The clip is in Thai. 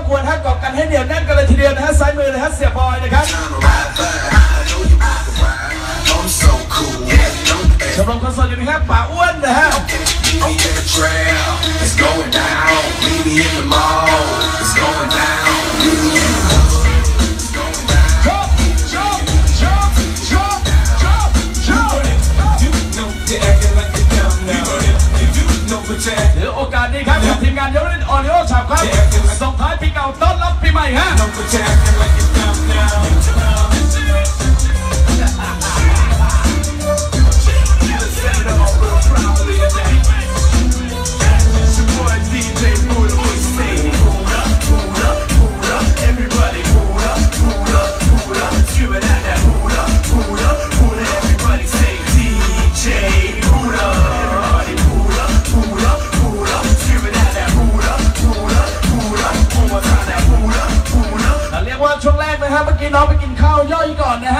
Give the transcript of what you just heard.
บกวนฮะกอบกันให้เหนียวแน่นกันเลยทีเดียวนะฮะซ้ายมือเลยฮะเสียบอยนะครับชมรมคอนเสิร์ตอยู่นะครับป่าอ้วนนะฮะถือโอกาสนี้ครับกัทีมงานยกเล่นออนิโอชาบครับ ต้อ อนช่วงแรกนะฮะเมื่อกี้น้องไปกินข้าวย่อยก่อนนะฮะ